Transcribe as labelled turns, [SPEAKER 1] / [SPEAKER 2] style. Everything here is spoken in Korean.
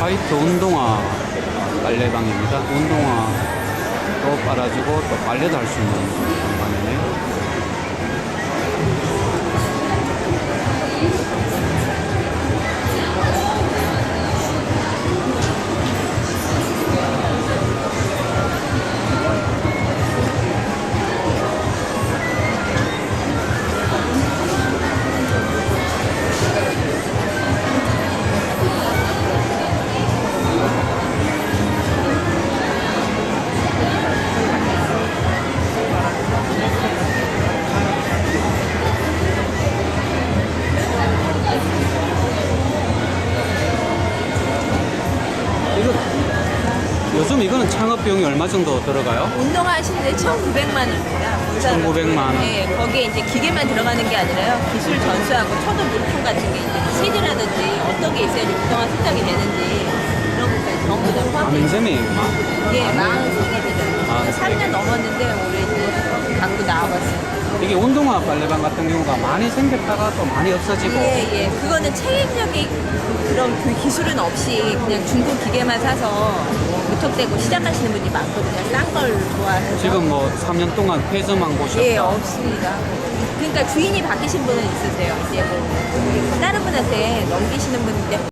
[SPEAKER 1] 화이트 운동화 빨래방입니다. 운동화도 빨아주고 또 빨래도 할 수 있는 공간이네요. 요즘 이거는 창업 비용이 얼마 정도 들어가요?
[SPEAKER 2] 운동화 하시는데 1,900만 원입니다.
[SPEAKER 1] 1,900만 원.
[SPEAKER 2] 네, 거기에 이제 기계만 들어가는 게 아니라요. 기술 전수하고 초도 물품 같은 게 이제 세제라든지 어떤 게 있어야지 운동화 세탁이 되는지 그런 것까지 전부 다 있어요.
[SPEAKER 1] 민쌤이구나.
[SPEAKER 2] 예, 43개입니다.
[SPEAKER 1] 아,
[SPEAKER 2] 3년 넘었는데 올해 이제.
[SPEAKER 1] 이게 운동화 빨래방 같은 경우가 많이 생겼다가 또 많이 없어지고
[SPEAKER 2] 예, 예. 그거는 체계적인 그런 그 기술은 없이 그냥 중고 기계만 사서 무턱대고 시작하시는 분이 많거든요. 싼 걸 좋아해서.
[SPEAKER 1] 지금 뭐 3년 동안 폐점한 곳이
[SPEAKER 2] 예. 없습니다. 그러니까 주인이 바뀌신 분은 있으세요. 이제 뭐 다른 분한테 넘기시는 분인데